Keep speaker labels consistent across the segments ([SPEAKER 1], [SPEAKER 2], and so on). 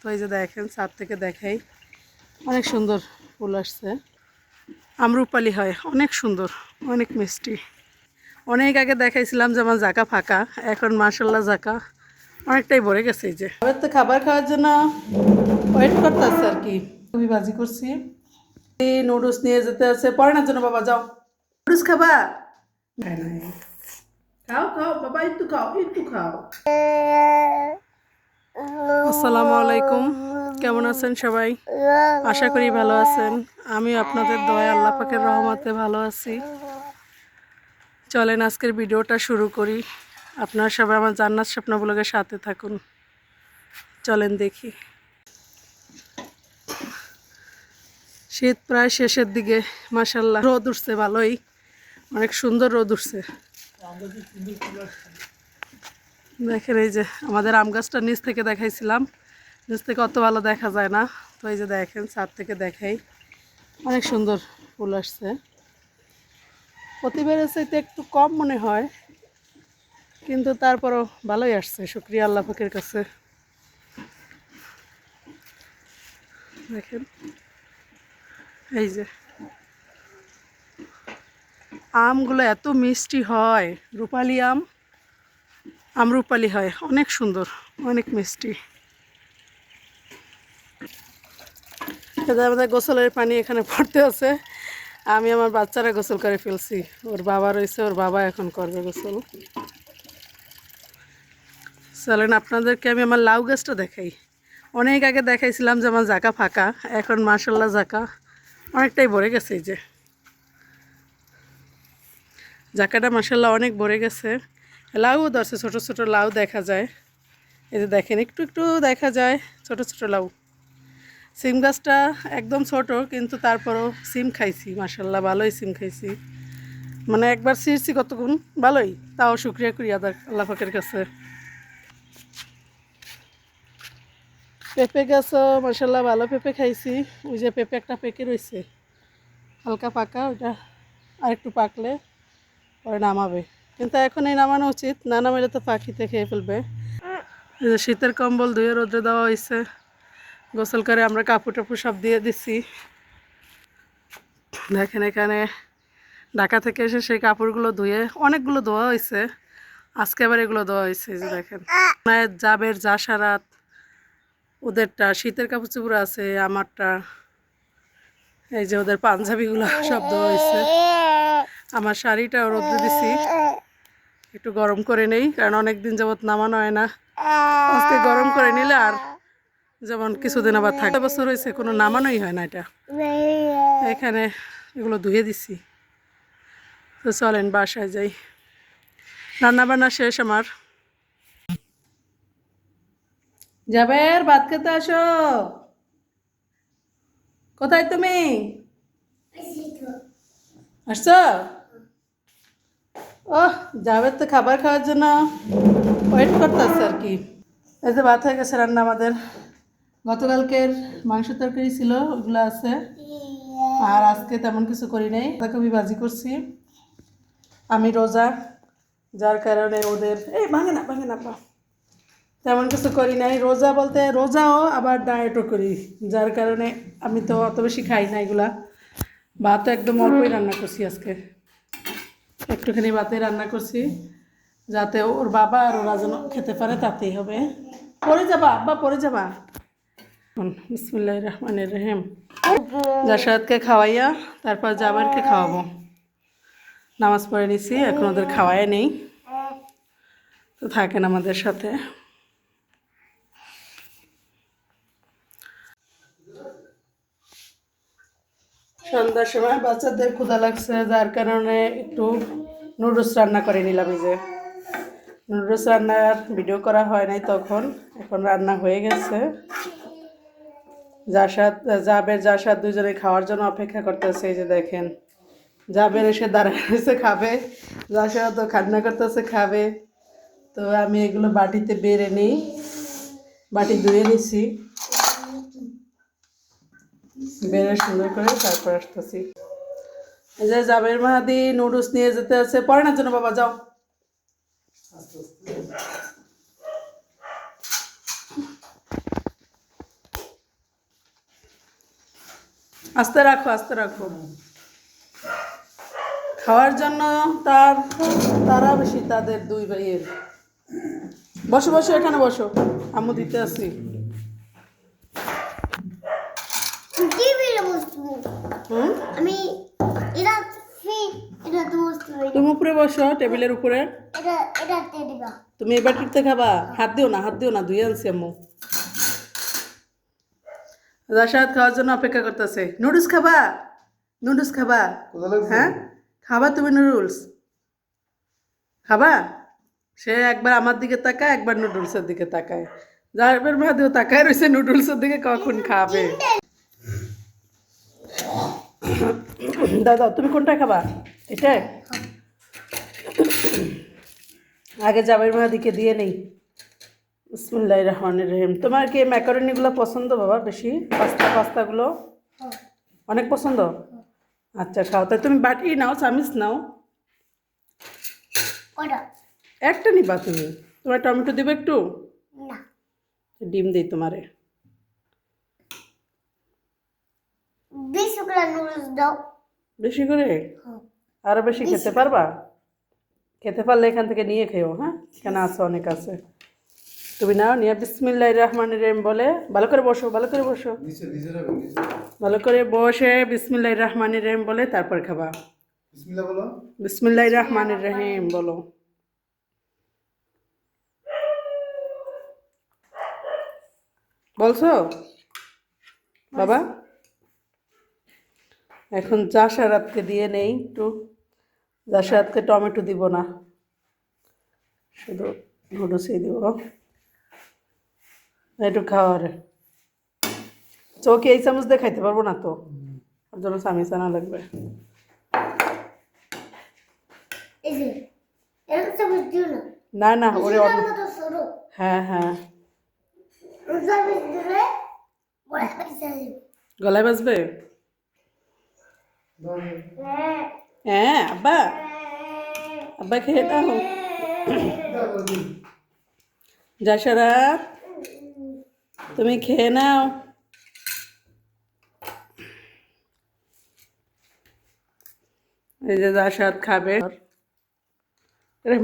[SPEAKER 1] তো এই যে দেখেন ছাদ থেকে দেখাই। অনেক সুন্দর ফুল আসছে। আমরুপালি হয় অনেক সুন্দর অনেক মিষ্টি। অনেক আগে দেখাইছিলাম যেমন জাকা ফাঁকা এখন মাসাল্লাহ জাকা। অনেকটাই ভরে গেছে এই যে। এবার তো খাবার খাওয়ার জন্য ওয়েট করতেছে আর কি। খুবই বাজি করছি। নুডলস নিয়ে যেতে আছে। পড়ানোর জন্য বাবা যাও। নুডলস খাবা? খাও খাও বাবা একটু খাও একটু খাও। আসসালামু আলাইকুম। কেমন আছেন সবাই? আশা করি ভালো আছেন। আমি আপনাদের দয়া আল্লাহ পাকের রহমতে ভালো আছি। চলেন আজকের ভিডিওটা শুরু করি। আপনারা সবাই আমার জান্নাত স্বপ্ন ব্লগের সাথে থাকুন। চলেন দেখি। শীত প্রায় শেষের দিকে মাসাল্লাহ রোদ উঠছে ভালোই। অনেক সুন্দর রোদ উঠছে। দেখেন এই যে আমাদের আম গাছটা নিচ থেকে দেখাইছিলাম। নিচ থেকে অত ভালো দেখা যায় না। তো এই যে দেখেন, ছাদ থেকে দেখাই। অনেক সুন্দর ফুল আসছে। প্রতিবারের চাইতে একটু কম মনে হয়, কিন্তু তারপরও ভালোই আসছে। শুক্রিয়া আল্লাহ পাকের কাছে। দেখেন, এই যে আমগুলো এত মিষ্টি হয়। রূপালি আম আমরুপালি হয়। অনেক সুন্দর, অনেক মিষ্টি। আমাদের গোসলের পানি এখানে পড়তে আছে। আমি আমার বাচ্চারা গোসল করে ফেলছি। ওর বাবা রয়েছে, ওর বাবা এখন করবে গোসল। চলেন, আপনাদেরকে আমি আমার লাউ গাছটা দেখাই। অনেক আগে দেখাইছিলাম যে আমার জাকা ফাঁকা, এখন মাসাল্লাহ জাকা অনেকটাই ভরে গেছে এই যে। জাকাটা মাসাল্লাহ অনেক ভরে গেছে। লাউ ধরছে, ছোট ছোট লাউ দেখা যায়। এই যে দেখেন, একটু একটু দেখা যায়, ছোট ছোট লাউ। সিম গাছটা একদম ছোট, কিন্তু তারপরও সিম খাইছি মাসাল্লাহ ভালোই সিম খাইছি। মানে একবার ছিঁড়ছি কতক্ষণ, ভালোই। তাও শুক্রিয়া করি আদার আল্লাহ পাকের কাছে। পেঁপে গাছও মাসাল্লাহ ভালো পেঁপে খাইছি। ওই যে পেঁপে একটা পেকে রয়েছে হালকা পাকা, ওইটা আর একটু পাকলে পরে নামাবে। কিন্তু এখন এই নামানো উচিত। না নামালে তো পাখিতে খেয়ে ফেলবে। এই যে শীতের কম্বল ধুয়ে রোদে দেওয়া হয়েছে গোসল করে আমরা কাপড় টাপড় সব দিয়ে দিছি। দেখেন এখানে ঢাকা থেকে এসে সেই কাপড়গুলো ধুয়ে অনেকগুলো ধোয়া হয়েছে আজকে আবার এগুলো ধোয়া হয়েছে যে দেখেন। জাবের জাসারাত, ওদেরটা, শীতের কাপড় চোপড় আছে, আমারটা, এই যে ওদের পাঞ্জাবিগুলো সব ধোয়া হয়েছে আমার শাড়িটা রোদ্রে দিছি। একটু গরম করে নেই, কারণ অনেক দিন যাবত নামানো হয় না। আজকে গরম করে নিলে আর যেমন কিছুদিন আবার থাকে বছর হয়েছে, কোনো নামানোই হয় না এটা। এখানে এগুলো ধুয়ে দিছি। তো চলেন বাসায় যাই। রান্না বান্না শেষ আমার। যাবের ভাত খেতে আসো। কোথায় তুমি? আসছো? ও যাবে তো খাবার খাওয়ার জন্য ওয়েট করতেছে আর কি। এই যে ভাত হয়ে গেছে রান্না আমাদের। গতকালকের মাংস তরকারি ছিল, ওগুলো আছে। আর আজকে তেমন কিছু করি নাই। বাঁধাকপি ভাজি করছি। আমি রোজা, যার কারণে ওদের এই ভাঙে না ভাঙে না তেমন কিছু করি নাই। রোজা বলতে রোজাও আবার ডায়েটও করি। যার কারণে আমি তো অত বেশি খাই না এগুলা। ভাত একদম অল্পই রান্না করছি আজকে। একটুখানি ভাতে রান্না করছি, যাতে ওর বাবা আর ওরা যেন খেতে পারে তাতেই হবে। পরে যাবা, আব্বা পরে যাবা। বিসমুল্লাহ রহমানের রহিম। জাসাদকে খাওয়াইয়া, তারপর জাবারকে খাওয়াবো। নামাজ পড়ে নিছি, এখন ওদের খাওয়াই নেই। তো থাকেন আমাদের সাথে। সন্ধ্যার সময় বাচ্চাদের ক্ষুধা লাগছে, যার কারণে একটু নুডলস রান্না করে নিলাম এই যে। নুডলস রান্নার ভিডিও করা হয় নাই তখন, এখন রান্না হয়ে গেছে। জাসাদ জাবের জাসাদ দুজনে খাওয়ার জন্য অপেক্ষা করতেছে, এই যে দেখেন। জাবের এসে দাঁড়ায় খাবে। জাসাদ তো খান্না করতেছে, খাবে। তো আমি এগুলো বাটিতে বেড়ে নিই। বাটি ধুয়ে নিছি। বেড়ে সুন্দর করে তারপর আসতেছি। যে জাবের মাহাদি নুডলস নিয়ে যেতে আছে পরে না জন্য বাবা, যাও। আস্তে রাখো আস্তে রাখো। খাওয়ার জন্য তার, তারা বেশি তাদের দুই ভাইয়ের। বসো বসো, এখানে বসো। আমু দিতে আসি।
[SPEAKER 2] আমি এটা ফি- এটা তো
[SPEAKER 1] তুমি উপরে বসো টেবিলের উপরে।
[SPEAKER 2] এটা এটা দিবা।
[SPEAKER 1] তুমি এবার টিপতে খাবা? হাত দিও না হাত দিও না ধুয়ে আনছি আম্মু। রাশাদ খাওয়ার জন্য অপেক্ষা করতেছে। নুডলস খাবা? নুডলস খাবা? হ্যাঁ? খাবা তুমি নুডলস? খাবা? সে একবার আমার দিকে তাকায় একবার নুডলসের দিকে তাকায়। যার মাদেও তাকায় রয়েছে নুডলসের দিকে কখন খাবে? দাদা তুমি কোনটা খাবা? এটাই আগে জাবের মাহাদিকে দিয়ে নেই। বিসমুল্লাহ রহমানির রহিম। তোমার কি ম্যাকারনিগুলো পছন্দ বাবা বেশি? পাস্তা পাস্তাগুলো? অনেক পছন্দ? আচ্ছা খাও। তাই তুমি বাটি নাও চামিচ নাও। একটা নিবা তুমি। তোমার টমেটো দেবে একটু? ডিম দিই তোমারে
[SPEAKER 2] বিশ করে নুডলস দাও।
[SPEAKER 1] বেশি করে?
[SPEAKER 2] হ্যাঁ।
[SPEAKER 1] আরও বেশি খেতে পারবা? খেতে পারলে এখান থেকে নিয়ে খেও হ্যাঁ? এখানে আছে অনেক আছে। তুমি নাও নিয়ে বিসমিল্লাহ রহমান রহিম বলে। ভালো করে বসো ভালো করে বসো। ভালো করে বসে বিসমিল্লাহ রহমান রহিম বলে তারপর খাবা।
[SPEAKER 3] বিসমিল্লাহ বলো।
[SPEAKER 1] বিসমিল্লাহ রহমান রহিম বলো। বলছো? বাবা? এখন জাসারাতকে দিয়ে নেই একটু জাসারাতকে টমেটো দিব না। শুধু নুডলসই দিব। একটু খাওয়ার। চোখে এই চামচ দিয়ে খাইতে পারব না তো? ওর জন্য চামিচ আনা লাগবে।
[SPEAKER 2] না।
[SPEAKER 1] না ওরে হ্যাঁ হ্যাঁ। গলায় বাজবে?
[SPEAKER 2] হ্যাঁ
[SPEAKER 1] আব্বা। আব্বা, খেয়ে দাও। তুমি খেয়ে নাও। এই যে যশোরাত খাবে।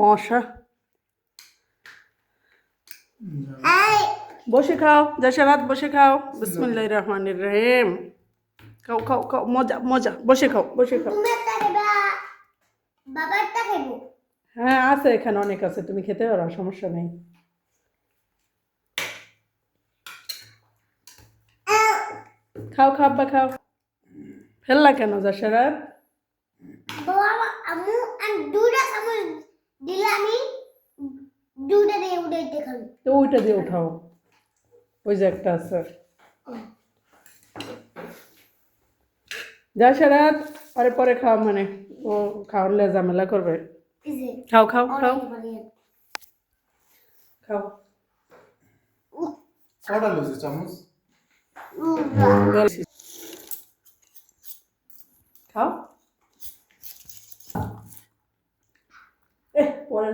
[SPEAKER 1] মশা। বসে খাও যশোরাত বসে খাও। বিসমুল্লাহ রহমানির রহিম। খাও খাও খাও মজা মজা বসে খাও বসে খাও। হ্যাঁ আছে এখানে অনেক আছে তুমি খেতে পারো সমস্যা নেই। খাও খাও আব্বা খাও। ফেললা কেন
[SPEAKER 2] খাব।
[SPEAKER 1] তো ওইটা দিয়ে উঠাও। ওই যে একটা আছে। যশোরাত আরে পরে খাও মানে। ও খাওয়ালে ঝামেলা করবে। খাও খাও খাও। খাও।
[SPEAKER 3] কটা লইছে চামচ?
[SPEAKER 1] খাও। পরে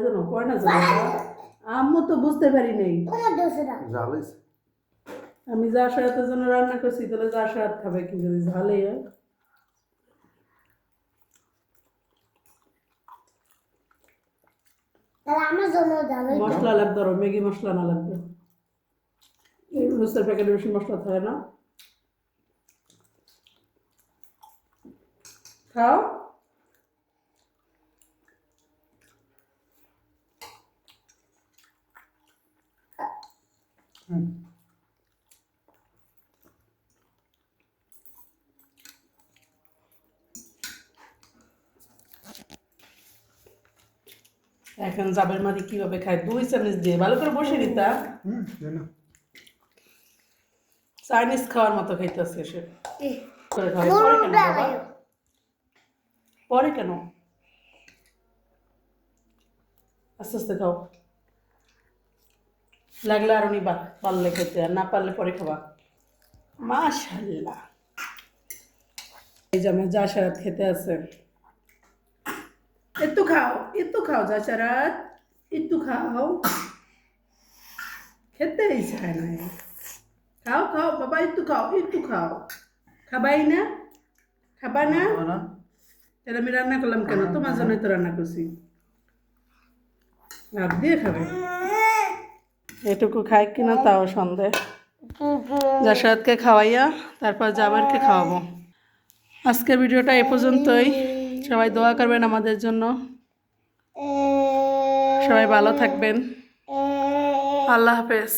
[SPEAKER 1] না আম্মু তো বুঝতে পারি নেই। আমি যা সারাতের জন্য রান্না করছি তাহলে যা সারাত খাবে কি যদি ঝালে
[SPEAKER 2] তাহলে আমার জন্য যাবে
[SPEAKER 1] মশলা লাগবে আরও ম্যাগি মশলা না লাগবে। নুসের প্যাকেটে বেশি মশলা থাকে না। খাও।
[SPEAKER 3] হুম।
[SPEAKER 1] এখন জাবের মাদি কীভাবে খায়? দুই চামচ দিয়ে ভালো করে বসে নিতা
[SPEAKER 3] হুম জানো
[SPEAKER 1] চাইনিজ খাওয়ার মতো খাইতেছে সে। পরে কেন বাবা? পরে কেন? আস্তে আস্তে খাও। লাগলে আরও নিবা পারলে খেতে আর না পারলে পরে খাবা। মাশাল্লাহ। এই যে আমার যা সারাত খেতে আছে। একটু খাও একটু খাও যা সারাত একটু খাও। খেতেই চায় না। খাও খাও বাবা একটু খাও একটু খাও। খাবাই না? খাবা না? এটা আমি রান্না করলাম কেন? তোমার জন্যই তো রান্না করছি। ভাত দিয়ে খাবে? এটুকু খাই কিনা তাও সন্দেহ। জাসাদকে খাওয়াইয়া তারপর জাবারকে খাওয়াবো। আজকের ভিডিওটা এ পর্যন্তই। সবাই দোয়া করবেন আমাদের জন্য। সবাই ভালো থাকবেন। আল্লাহ হাফেজ।